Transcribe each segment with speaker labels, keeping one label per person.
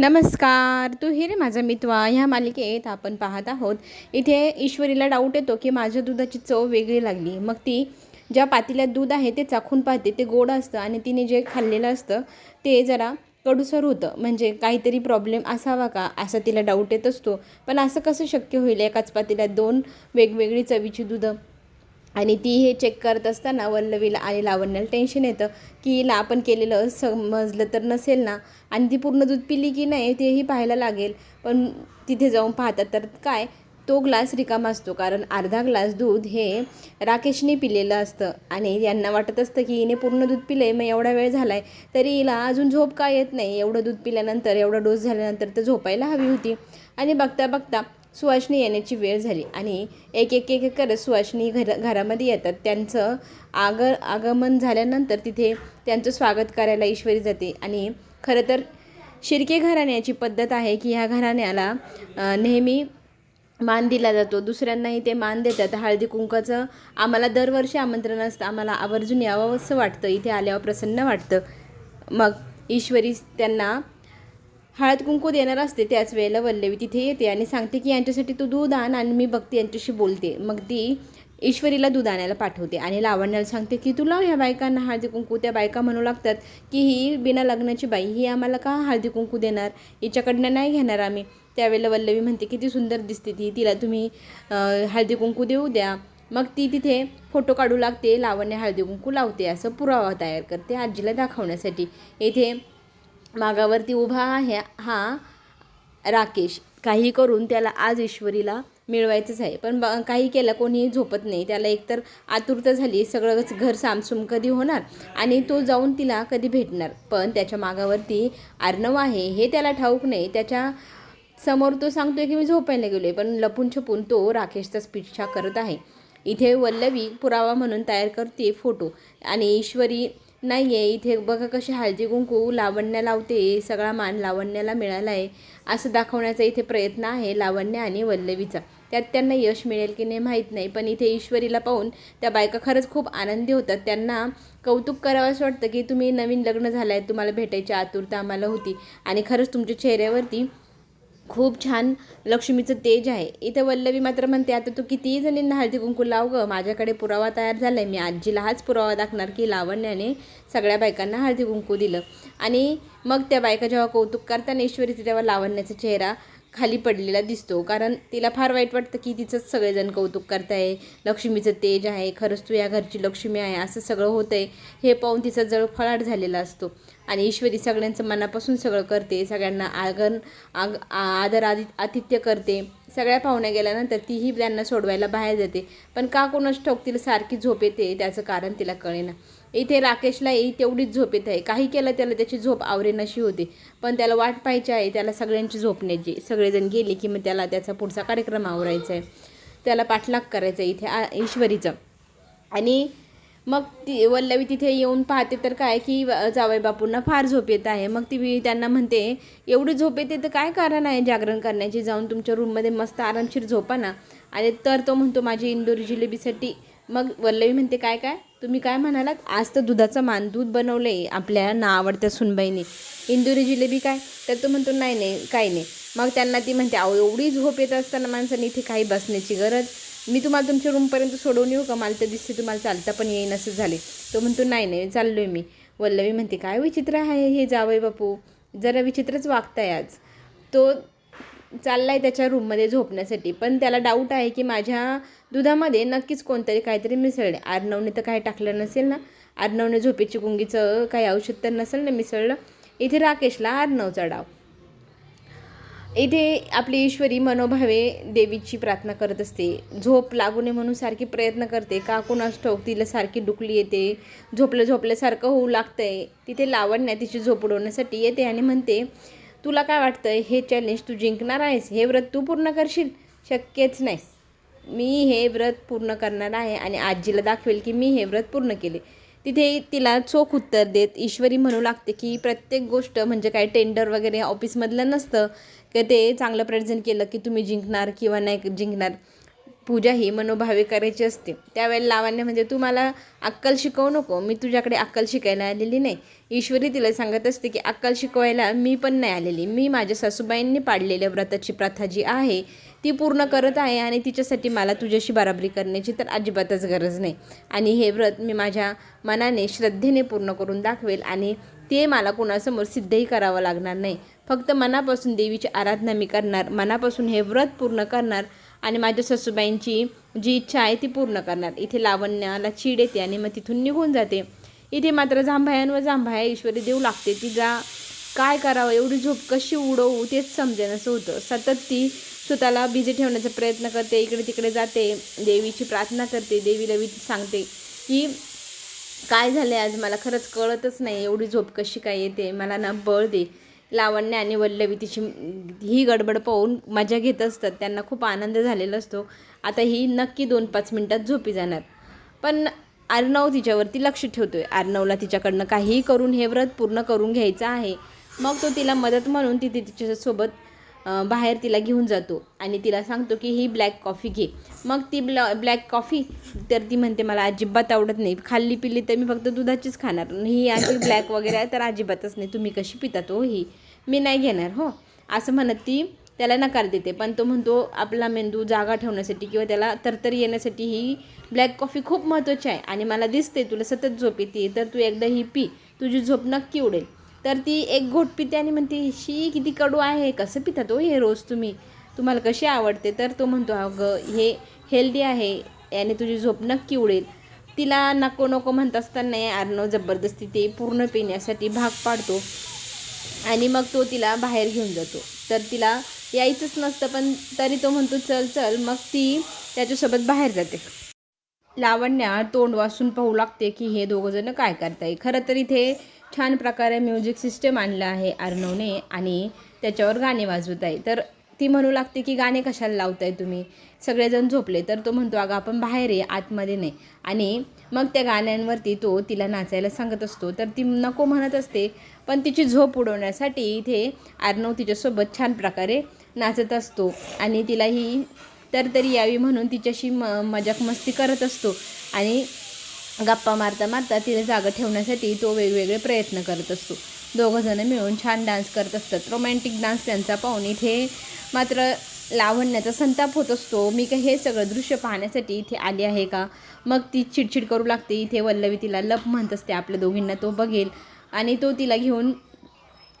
Speaker 1: नमस्कार. तू हे रे माझा मितवा. ह्या मालिकेत आपण पाहत आहोत इथे ईश्वरीला डाऊट येतो की माझ्या दुधाची चव वेगळी लागली. मग ती ज्या पातीला दूध आहे ते चाखून पाहते. ते गोड असतं आणि तिने जे खाल्लेलं असतं ते जरा कडूसर होतं. म्हणजे काहीतरी प्रॉब्लेम असावा का? असा तिला डाऊट येत असतो. पण असं कसं शक्य होईल? एकाच पातीला दोन वेगवेगळी चवीची दुधं आणि ती हे चेक करत असताना वल्लवीला आणि लावण्याला टेन्शन येतं की हिला आपण केलेलं समजलं तर नसेल ना? आणि ती पूर्ण दूध पिली की नाही तेही पाहायला लागेल. पण तिथे जाऊन पाहतात तर काय? तो ग्लास रिकामा असतो कारण अर्धा ग्लास दूध हे राकेशने पिलेलं असतं. आणि यांना वाटत असतं की हिने पूर्ण दूध पिलं आहे मग एवढा वेळ झाला आहे तरी हिला अजून झोप काय येत नाही? एवढं दूध पिल्यानंतर एवढा डोस झाल्यानंतर तर झोपायला हवी होती. आणि बघता बघता सुवासिनी येण्याची वेळ झाली आणि एक एक एक करत सुवासिनी घर घरामध्ये येतात. त्यांचं आग आगमन झाल्यानंतर तिथे त्यांचं स्वागत करायला ईश्वरी जाते आणि खरं तर शिर्के घराण्याची पद्धत आहे की ह्या घराण्याला नेहमी मान दिला जातो. दुसऱ्यांनाही ते मान देतात. हळदी कुंकाचं आम्हाला दरवर्षी आमंत्रण असतं. आम्हाला आवर्जून यावं असं वाटतं. इथे आल्यावर प्रसन्न वाटतं. मग ईश्वरी त्यांना हळद कुंकू देणार असते त्याच वेळेला वल्लवी तिथे येते आणि सांगते की यांच्यासाठी तू दूध आण आणि मी बघते यांच्याशी बोलते. मग ती ईश्वरीला दूध आणायला पाठवते आणि लावण्याला सांगते की तुला ह्या बायकांना हळदी कुंकू त्या बायका म्हणू लागतात की ही बिना लग्नाची बाई ही आम्हाला का हळदी कुंकू देणार? हिच्याकडनं नाही घेणार आम्ही. त्यावेळेला वल्लवी म्हणते किती सुंदर दिसते ती तिला तुम्ही हळदी कुंकू देऊ द्या. मग ती तिथे फोटो काढू लागते लावण्य हळदी कुंकू लावते असं पुरावा तयार करते आजीला दाखवण्यासाठी. येथे मागावरती उभा आहे हा राकेश. काही करून त्याला आज ईश्वरीला मिळवायचंच आहे. पण ब काही केलं कोणीही झोपत नाही. त्याला एकतर आतुरता झाली सगळंच घर सामसूम कधी होणार आणि तो जाऊन तिला कधी भेटणार. पण त्याच्या मागावरती आर्णव आहे हे त्याला ठाऊक नाही. त्याच्यासमोर तो सांगतोय की मी झोपायला गेलोय. पण लपून छपून तो राकेशचाच पिछा करत आहे. इथे वल्लवी पुरावा म्हणून तयार करते फोटो आणि ईश्वरी नाही आहे इथे बघा कशी हळदी कुंकू लावण्या लावते सगळा मान लावण्याला मिळाला आहे. असं दाखवण्याचा इथे प्रयत्न आहे लावण्य आणि वल्लवीचा. त्यात त्यांना यश मिळेल की नाही माहीत नाही पण इथे ईश्वरीला पाहून त्या बायका खरंच खूप आनंदी होतात. त्यांना कौतुक करावं असं वाटतं की तुम्ही नवीन लग्न झालं आहे तुम्हाला भेटायची आतुरता आम्हाला होती आणि खरंच तुमच्या चेहऱ्यावरती खूप छान लक्ष्मीचं तेज आहे. इथं वल्लवी मात्र म्हणते आता तू कितीही जणींना हळदी कुंकू लाव गं. माझ्याकडे पुरावा तयार झाला आहे मी आजीला हाच पुरावा दाखणार की लावण्याने सगळ्या बायकांना हळदी कुंकू दिलं. आणि मग त्या बायका जेव्हा कौतुक करताना ईश्वरीचं तेव्हा लावण्याचा चेहरा खाली पडलेला दिसतो. कारण तिला फार वाईट वाटतं की तिचंच सगळेजण कौतुक करताय. लक्ष्मीचं तेज आहे. खरंच तू या घरची लक्ष्मी आहे. असं सगळं होतं आहे हे पाहून तिचा जळ फळाट झालेला असतो. आणि ईश्वरी सगळ्यांचं मनापासून सगळं करते सगळ्यांना आगन आग आ- आदर आदि आतिथ्य करते. सगळ्या पाहुण्या गेल्यानंतर तीही त्यांना सोडवायला बाहेर जाते. पण का कोणाच ठोकतील तिला सारखी झोप येते त्याचं कारण तिला कळेना. इथे राकेशलाही तेवढीच झोप येत आहे. काही केलं त्याला त्याची झोप आवरेनशी होते. पण त्याला वाट पाहायची आहे त्याला सगळ्यांची झोपण्याची सगळेजण गेले की मग त्याला त्याचा पुढचा कार्यक्रम आवरायचा आहे. त्याला पाठलाग करायचा आहे इथे आ ईश्वरीचं. आणि मग ती वल्लवी तिथे येऊन पाहते तर काय की जावई बापूंना फार झोप येत आहे. मग ती त्यांना म्हणते एवढी झोप येते तर काय कारण आहे जागरण करण्याची? जाऊन तुमच्या रूममध्ये मस्त आरामशीर झोपा ना. आणि तर तो म्हणतो माझी इंदोरी जिलेबीसाठी मग वल्लवी म्हणते काय काय? तुम्ही काय म्हणालात? आज तर दुधाचं मान दूध बनवलं आहे आपल्या ना आवडत्या सुनबाईने. इंदुरी जिलेबी काय? तर तो म्हणतो नाही नाही काही नाही. मग त्यांना ती म्हणते अहो एवढी झोप येत असताना माणसाने इथे काही बसण्याची गरज मी तुम्हाला तुमच्या रूमपर्यंत सोडवून येऊ का? मला तर दिसते तुम्हाला चालता पण येईन असं झाले तो म्हणतो नाही नाही चाललो आहे मी. वल्लवी म्हणते काय विचित्र आहे हे जावई बापू? जरा विचित्रच वागताय आज. तो चालला आहे त्याच्या रूममध्ये झोपण्यासाठी पण त्याला डाऊट आहे की माझ्या दुधामध्ये नक्कीच कोणतरी काहीतरी मिसळले आर्नवने तर काही टाकलं नसेल ना? आर्नवने झोपेची गुंगीचं काही औषध तर नसेल ना मिसळलं? इथे राकेशला आर्नवचा डाव. इथे आपली ईश्वरी मनोभावे देवीची प्रार्थना करत असते. झोप लागू नये म्हणून सारखी प्रयत्न करते. का कुणास ठाऊक तिला सारखी डुकली येते. झोपलं झोपल्यासारखं होऊ लागतंय. तिथे लावण्या तिची झोप उडवण्यासाठी येते आणि म्हणते तुला काय वाटतंय? हे चॅलेंज तू जिंकणार आहेस? हे व्रत तू पूर्ण करशील? शक्यच नाही. मी हे व्रत पूर्ण करणार आहे आणि आजीला दाखवेल की मी हे व्रत पूर्ण केले. तिथे तिला चोख उत्तर देत ईश्वरी म्हणू लागते की प्रत्येक गोष्ट म्हणजे काय? टेंडर वगैरे ऑफिसमधलं नसतं. की ते चांगलं प्रेझेंट केलं की तुम्ही जिंकणार किंवा नाही जिंकणार. पूजा ही मनोभावे करायची असते. त्यावेळेला लावण्य म्हणजे तू मला अक्कल शिकवू नको. मी तुझ्याकडे अक्कल शिकायला आलेली नाही. ईश्वरी तिला सांगत असते की अक्कल शिकवायला मी पण नाही आलेली. मी माझ्या सासूबाईंनी पाडलेल्या व्रताची प्रथा जी आहे ती पूर्ण करत आहे आणि तिच्यासाठी मला तुझ्याशी बराबरी करण्याची तर अजिबातच गरज नाही. आणि हे व्रत मी माझ्या मनाने श्रद्धेने पूर्ण करून दाखवेल आणि ते मला कोणासमोर सिद्धही करावं लागणार नाही. फक्त मनापासून देवीची आराधना मी करणार मनापासून हे व्रत पूर्ण करणार आणि माझ्या सासूबाईंची जी इच्छा आहे ती पूर्ण करणार. इथे लावण्याला चीड येते आणि मग तिथून निघून जाते. इथे मात्र जांभायांवर जांभाया ईश्वरी देऊ लागते. तिला काय करावं एवढी झोप कशी उडवू तेच समजेनसं होतं. सतत ती स्वतःला बिझी ठेवण्याचा प्रयत्न करते इकडे तिकडे जाते देवीची प्रार्थना करते देवीला वि सांगते की काय झालं आहे आज मला खरंच कळतच नाही एवढी झोप कशी काय येते? मला ना बळ दे. लावण्य आणि वल्लवी तिची ही गडबड पाहून मजा घेत असतात. त्यांना खूप आनंद झालेला असतो. आता ही नक्की दोन पाच मिनटात झोपी जाणार. पण अर्णव तिच्यावरती लक्ष ठेवतोय. अर्णवला तिच्याकडनं काहीही करून हे व्रत पूर्ण करून घ्यायचं आहे. मग तो तिला मदत म्हणून ती तिच्यासोबत बाहेर तिला घेऊन जातो आणि तिला सांगतो की ही ब्लॅक कॉफी घे. मग ती ब्लॅ ब्लॅक कॉफी तर ती म्हणते मला अजिबात आवडत नाही. खाल्ली पिल्ली तर मी फक्त दुधाचीच खाणार. ही अशी ब्लॅक वगैरे आहे तर अजिबातच नाही. तुम्ही कशी पितात हो ही? मी नाही घेणार हो. असं म्हणत ती त्याला नकार देते. पण तो म्हणतो आपला मेंदू जागा ठेवण्यासाठी किंवा त्याला तरतरी येण्यासाठी ही ब्लॅक कॉफी खूप महत्त्वाची आहे. आणि मला दिसते तुला सतत झोप येते तर तू एकदा ही पी. तुझी झोप नक्की उडेल. तर ती एक घोट पिते आणि म्हणते शी किती कडू आहे कसं पितात हो हे रोज तुम्ही? तुम्हाला कशी आवडते? तर तो म्हणतो अगं हे हेल्दी आहे याने तुझी झोप नक्की उडेल. तिला नको नको म्हणत असताना अर्णव जबरदस्ती ते पूर्ण पिण्यासाठी भाग पाडतो आणि मग तो तिला बाहेर घेऊन जातो. तर तिला यायचंच नसतं पण तरी तो म्हणतो चल चल. मग ती त्याच्यासोबत बाहेर जाते. लावण्या तोंड वासून पाहू लागते की हे दोघंजणं काय करताय. खरं तर इथे छान प्रकारे म्युझिक सिस्टम आणलं आहे अर्णवने आणि त्याच्यावर गाणे वाजवत आहे. तर ती म्हणू लागते की गाणे कशाला लावताय तुम्ही? सगळेजण झोपले तर तो म्हणतो अगं आपण बाहेर आहे आतमध्ये नाही. आणि मग त्या गाण्यांवरती तो तिला नाचायला सांगत असतो. तर ती नको म्हणत असते पण तिची झोप उडवण्यासाठी इथे अर्णव तिच्यासोबत छान प्रकारे नाचत असतो आणि तिला ही तर तरी यावी म्हणून तिच्याशी म मजाक मस्ती करत असतो. आणि गप्पा मारता मारता तिला जागा ठेवण्यासाठी तो वेगवेगळे प्रयत्न करत असतो. दोघंजणं मिळून छान डान्स करत असतात. रोमॅन्टिक डान्स त्यांचा पाहून इथे मात्र लावण्याचा संताप होत असतो. मी काय हे सगळं दृश्य पाहण्यासाठी इथे आली आहे का? मग ती चिडचिड करू लागते. इथे वल्लवी तिला लप म्हणत असते. आपल्या दोघींना तो बघेल. आणि तो तिला घेऊन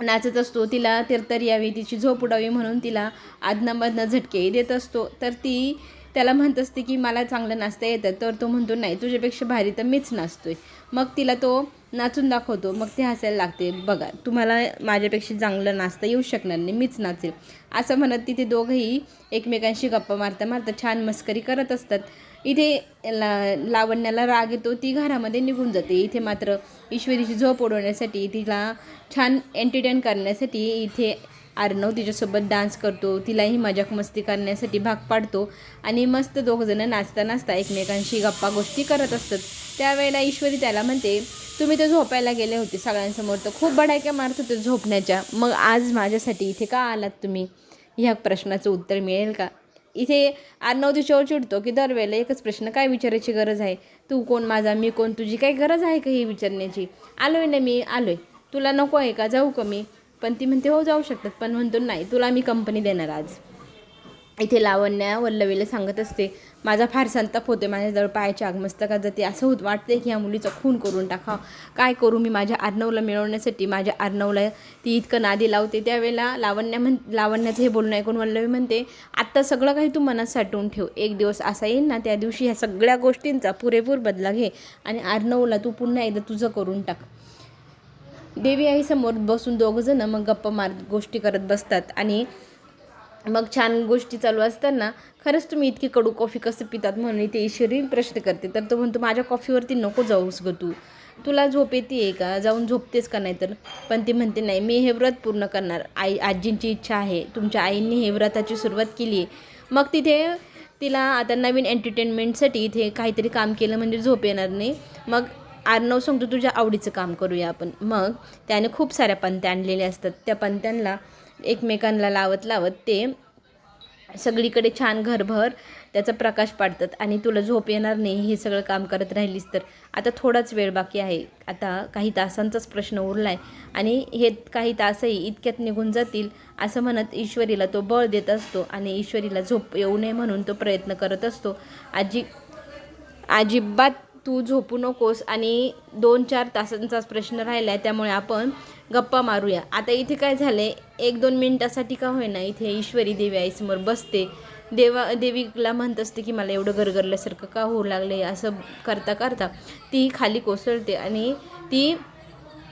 Speaker 1: नाचत असतो तिला तिरतर यावी तिची झोप उडावी म्हणून तिला आदनामधनं झटकेही देत असतो. तर ती त्याला म्हणत असते की मला चांगलं नाचता येतं तर तो म्हणतो नाही तुझ्यापेक्षा भारी तर मीच नाचतोय. मग तिला तो नाचून दाखवतो. मग ते हसायला लागते. बघा तुम्हाला माझ्यापेक्षा चांगलं नाचता येऊ शकणार नाही मीच नाचेल. असं म्हणत तिथे दोघंही एकमेकांशी गप्पा मारता मारता छान मस्करी करत असतात. इथे ला लावण्याला राग येतो ती घरामध्ये निघून जाते. इथे मात्र ईश्वरीची झोप उडवण्यासाठी तिला छान एंटरटेन करण्यासाठी इथे अर्णव तिच्यासोबत डान्स करतो. तिलाही मजाक मस्ती करण्यासाठी भाग पाडतो आणि मस्त दोघंजणं नाचता नाचता एकमेकांशी गप्पा गोष्टी करत असतात. त्यावेळेला ईश्वरी त्याला म्हणते तुम्ही तर झोपायला गेले होते सगळ्यांसमोर तर खूप बडायक्या मारत होते झोपण्याच्या. मग आज माझ्यासाठी इथे का आलात तुम्ही? ह्या प्रश्नाचं उत्तर मिळेल का? इथे अर्णव तिच्यावर चिडतो की दरवेळेला एकच प्रश्न काय विचारायची गरज आहे? तू कोण माझा? मी कोण? तुझी काही गरज आहे का ही विचारण्याची? आलोय ना मी आलोय. तुला नको आहे का? जाऊ का मी? पण ती म्हणते हो जाऊ शकतात. पण म्हणतो नाही तुला मी कंपनी देणार आज. इथे लावण्या वल्लवीला सांगत असते माझा फार संताप होते माझ्याजवळ पायाच्या आगमस्तकात जाते. असं होत वाटते की ह्या मुलीचा खून करून टाकावं. काय करू मी माझ्या अर्णवला मिळवण्यासाठी? माझ्या अर्णवला ती इतकं नादी लावते. त्यावेळेला लावण्या म्हण लावण्याचं हे बोलणं ऐकून वल्लवी म्हणते आत्ता सगळं काही तू मनात साठवून ठेव. एक दिवस असा येईल ना त्या दिवशी ह्या सगळ्या गोष्टींचा पुरेपूर बदला घे आणि अर्णवला तू पुन्हा एकदा तुझं करून टाक. देवी आई समोर बसून दोघंजणं मग गप्पा मार गोष्टी करत बसतात. आणि मग छान गोष्टी चालू असताना खरंच तुम्ही इतकी कडू कॉफी कसं पितात म्हणून ते ईश्वरी प्रश्न करते. तर तो म्हणतो माझ्या कॉफीवरती नको जाऊस ग तू. तुला झोप येते आहे का? जाऊन झोपतेस का नाही तर पण ती म्हणते नाही मी हे व्रत पूर्ण करणार. आई आजींची इच्छा आहे. तुमच्या आईंनी हे व्रताची सुरुवात केली आहे मग तिथे तिला आता नवीन एंटरटेनमेंटसाठी इथे काहीतरी काम केलं म्हणजे झोप येणार नाही. मग आर्नव सांगतो तुझ्या आवडीचं काम करूया आपण. मग त्याने खूप साऱ्या पंत्या आणलेल्या असतात. त्या पंत्यांना एकमेकांना लावत लावत ते सगळीकडे छान घरभर त्याचा प्रकाश पाडतात. आणि तुला झोप येणार नाही हे सगळं काम करत राहिलीस तर. आता थोडाच वेळ बाकी आहे. आता काही तासांचाच प्रश्न उरला आहे आणि हे काही तासही इतक्यात निघून जातील असं म्हणत ईश्वरीला तो बळ देत असतो आणि ईश्वरीला झोप येऊ नये म्हणून तो प्रयत्न करत असतो. आजी अजिबात तू झोपू नकोस आणि दोन चार तासांचाच प्रश्न राहिला आहे त्यामुळे आपण गप्पा मारूया. आता इथे काय झालं एक दोन मिनटासाठी का होईना इथे ईश्वरी देवी आईसमोर बसते. देवा देवीला म्हणत असते की मला एवढं गरगरल्यासारखं का होऊ लागले असं करता करता ती खाली कोसळते आणि ती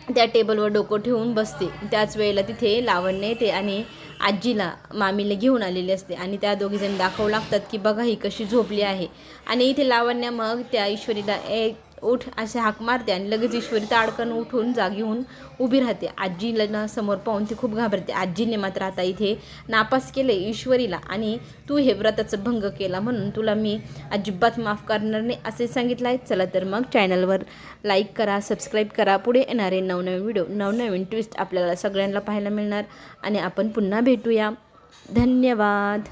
Speaker 1: त्या टेबलवर डोकं ठेवून बसते. त्याच वेळेला तिथे लावण्य येते आणि आजीला मामीला घेऊन आलेली असते. आणि त्या दोघीजण दाखवू लागतात की बघा ही कशी झोपली आहे. आणि इथे लावण्य मग त्या ईश्वरीला एक उठ असे हाक मारते आणि लगेच ईश्वरी ताडकन उठून जागी होऊन उभी राहते. आजीला समोर पाहून ती खूप घाबरते. आजीने मात्र आता इथे नापास केले ईश्वरीला आणि तू हे व्रताचं भंग केला म्हणून तुला मी अजिबात माफ करणार नाही असे सांगितलं आहे. चला तर मग चॅनलवर लाईक करा सबस्क्राईब करा. पुढे येणारे नवनवीन व्हिडिओ नवनवीन ट्विस्ट आपल्याला सगळ्यांना पाहायला मिळणार. आणि आपण पुन्हा भेटूया. धन्यवाद.